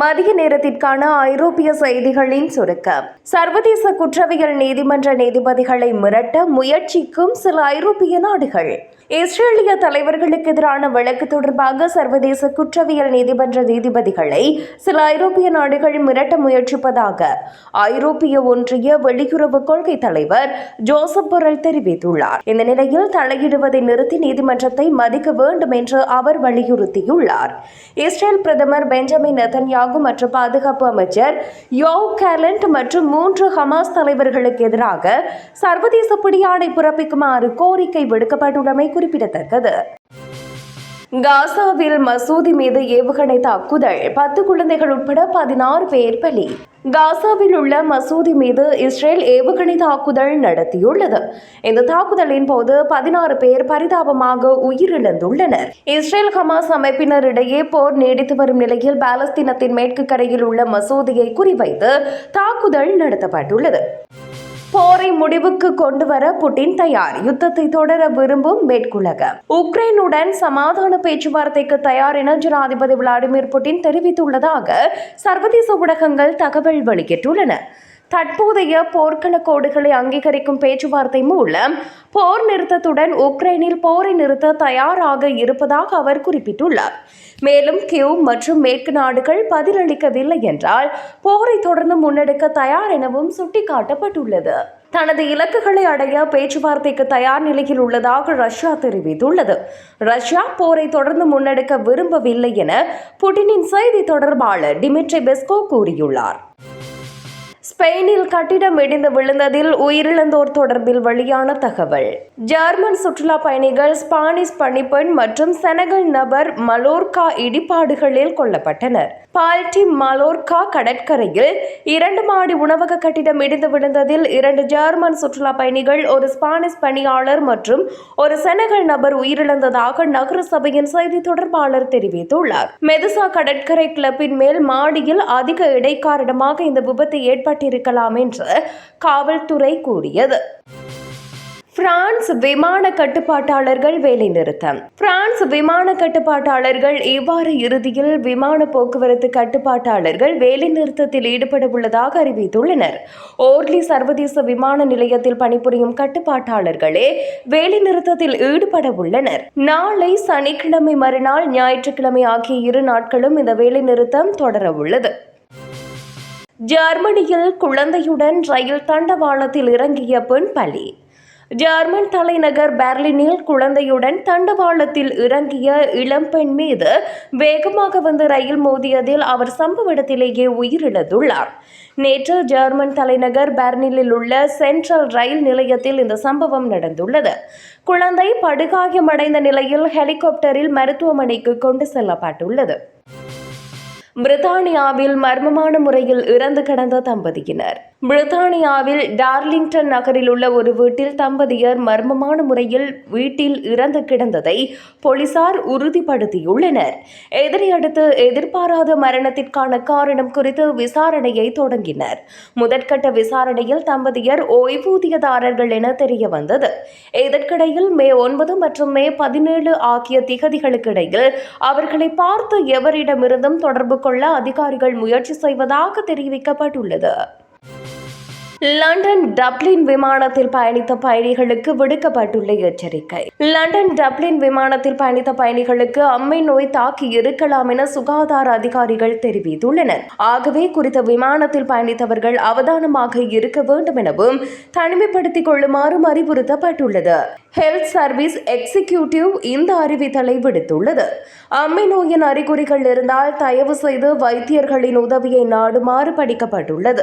மதிய நேரத்திற்கான ஐரோப்பிய செய்திகளின் சுருக்கம். சர்வதேச குற்றவியல் நீதிமன்ற நீதிபதிகளை மிரட்ட முயற்சிக்கும் சில ஐரோப்பிய நாடுகள். இஸ்ரேலிய தலைவர்களுக்கு எதிரான வழக்கு தொடர்பாக சர்வதேச குற்றவியல் நீதிமன்ற நீதிபதிகளை சில ஐரோப்பிய நாடுகள் மிரட்ட முயற்சிப்பதாக ஐரோப்பிய ஒன்றிய வெளியுறவு கொள்கை தலைவர் ஜோசப் பொரல் தெரிவித்துள்ளார். இந்த நிலையில் தலையிடுவதை நிறுத்தி நீதிமன்றத்தை மதிக்க வேண்டும் என்று அவர் வலியுறுத்தியுள்ளார். இஸ்ரேல் பிரதமர் பெஞ்சமின் நெதன்யாகு மற்றும் பாதுகாப்பு அமைச்சர் யோவ் கேலண்ட் மற்றும் மூன்று ஹமாஸ் தலைவர்களுக்கு எதிராக சர்வதேச பிடியாணை பிறப்பிக்குமாறு கோரிக்கை விடுக்கப்பட்டுள்ளமை குறிப்பிடத்தக்கது. காசாவில் மசூதி மீது ஏவுகணை தாக்குதல். பத்து குழந்தைகள் உட்பட பதினாறு பேர் பலி. காசாவில் உள்ள மசூதி மீது இஸ்ரேல் ஏவுகணை தாக்குதல் நடத்தியுள்ளது. இந்த தாக்குதலின் போது பதினாறு பேர் பரிதாபமாக உயிரிழந்துள்ளனர். இஸ்ரேல் ஹமாஸ் அமைப்பினரிடையே போர் நீடித்து வரும் நிலையில் பாலஸ்தீனத்தின் மேற்கு கரையில் உள்ள மசூதியை குறிவைத்து தாக்குதல் நடத்தப்பட்டுள்ளது. போரை முடிவுக்கு கொண்டு வர புட்டின் தயார். யுத்தத்தை தொடர விரும்பும் மேற்குலகம் உக்ரைனுடன் சமாதான பேச்சுவார்த்தைக்கு தயார் என ஜனாதிபதி விளாடிமிர் புட்டின் தெரிவித்துள்ளதாக சர்வதேச ஊடகங்கள் தகவல் வெளியிட்டுள்ளன. தற்போதைய போர்க்கள கோடுகளை அங்கீகரிக்கும் பேச்சுவார்த்தை மூலம் போர் நிறுத்தத்துடன் உக்ரைனில் போரை நிறுத்த தயாராக இருப்பதாக அவர் குறிப்பிட்டுள்ளார். மேலும் கியூ மற்றும் மேற்கு நாடுகள் பதிலளிக்கவில்லை என்றால் போரை தொடர்ந்து முன்னெடுக்க தயார் எனவும் சுட்டிக்காட்டப்பட்டுள்ளது. தனது இலக்குகளை அடைய பேச்சுவார்த்தைக்கு தயார் நிலையில் உள்ளதாக ரஷ்யா தெரிவித்துள்ளது. ரஷ்யா போரை தொடர்ந்து முன்னெடுக்க விரும்பவில்லை என புட்டினின் செய்தி தொடர்பாளர் டிமிட்ரி பெஸ்கோ கூறியுள்ளார். ஸ்பெயினில் கட்டிடம் இடிந்து விழுந்ததில் உயிரிழந்தோர் தொடர்பில் வெளியான தகவல். ஜெர்மன் சுற்றுலா பயணிகள் ஸ்பானிஷ் பணிப்பெண் மற்றும் செனகல் நபர் மலோர்கா இடிபாடுகளில் கொல்லப்பட்டனர். பால்டி மலோர்கா கடற்கரையில் இரண்டு மாடி உணவக கட்டிடம் இடிந்து விழுந்ததில் இரண்டு ஜெர்மன் சுற்றுலா பயணிகள் ஒரு ஸ்பானிஷ் பணியாளர் மற்றும் ஒரு செனகல் நபர் உயிரிழந்ததாக நகர சபையின் செய்தி தொடர்பாளர் தெரிவித்துள்ளார். மெதுசா கடற்கரை கிளப்பின் மேல் மாடியில் அதிக இடை காரணமாக இந்த விபத்து ஏற்பட்டிருக்கலாம் என்று காவல்துறை கூறியது. பிரான்ஸ் விமான கட்டுப்பாட்டாளர்கள் வேலைநிறுத்தம் பிரான்ஸ் விமான கட்டுப்பாட்டாளர்கள் இவ்வாறு இறுதியில் விமான போக்குவரத்து கட்டுப்பாட்டாளர்கள் வேலைநிறுத்தத்தில் ஈடுபட உள்ளதாக அறிவித்துள்ளனர். ஓர்லி சர்வதேச விமான நிலையத்தில் பணிபுரியும் கட்டுப்பாட்டாளர்களே வேலைநிறுத்தத்தில் ஈடுபட உள்ளனர். நாளை சனிக்கிழமை மறுநாள் ஞாயிற்றுக்கிழமை ஆகிய இரு நாட்களும் இந்த வேலைநிறுத்தம் தொடர உள்ளது. ஜெர்மனியில் குழந்தையுடன் ரயில் தண்டவாளத்தில் இறங்கிய பெண் பலி. ஜெர்மன் தலைநகர் பெர்லினில் குழந்தையுடன் தண்டவாளத்தில் இறங்கிய இளம்பெண் மீது வேகமாக வந்த ரயில் மோதியதில் அவர் சம்பவ இடத்திலேயே உயிரிழந்துள்ளார். நேற்று ஜெர்மன் தலைநகர் பெர்னிலில் உள்ள சென்ட்ரல் ரயில் நிலையத்தில் இந்த சம்பவம் நடந்துள்ளது. குழந்தை படுகாயமடைந்த நிலையில் ஹெலிகாப்டரில் மருத்துவமனைக்கு கொண்டு செல்லப்பட்டுள்ளது. பிரித்தானியாவில் மர்மமான முறையில் இறந்து கிடந்த தம்பதியினர். பிரித்தானியாவில் டார்லிங்டன் நகரில் உள்ள ஒரு வீட்டில் தம்பதியர் மர்மமான முறையில் வீட்டில் இறந்து கிடந்ததை போலீசார் உறுதிப்படுத்தியுள்ளனர். இதனையடுத்து எதிர்பாராத மரணத்திற்கான காரணம் குறித்து விசாரணையை தொடங்கினர். முதற்கட்ட விசாரணையில் தம்பதியர் ஓய்வூதியதாரர்கள் என தெரிய வந்தது இதற்கிடையில் மே ஒன்பது மற்றும் மே பதினேழு ஆகிய திகதிகளுக்கிடையில் அவர்களை பார்த்து எவரிடமிருந்தும் தொடர்பு கொள்ள அதிகாரிகள் முயற்சி செய்வதாக தெரிவிக்கப்பட்டுள்ளது. லண்டன் டப்ளின் விமானத்தில் பயணித்த பயணிகளுக்கு விடுக்கப்பட்டுள்ள எச்சரிக்கை. லண்டன் டப்ளின் விமானத்தில் பயணித்த பயணிகளுக்கு அம்மை நோய் தாக்கி இருக்கலாம் என சுகாதார அதிகாரிகள் தெரிவித்துள்ளனர். ஆகவே குறித்த விமானத்தில் பயணித்தவர்கள் அவதானமாக இருக்க வேண்டும் எனவும் தனிமைப்படுத்திக் கொள்ளுமாறும் அறிவுறுத்தப்பட்டுள்ளது. ஹெல்த் சர்வீஸ் எக்ஸிகியூட்டிவ் இந்த அறிவித்தலை விடுத்துள்ளது. அம்மை நோயின் அறிகுறிகள் இருந்தால் தயவு செய்து வைத்தியர்களின் உதவியை நாடுமாறு படிக்கப்பட்டுள்ளது.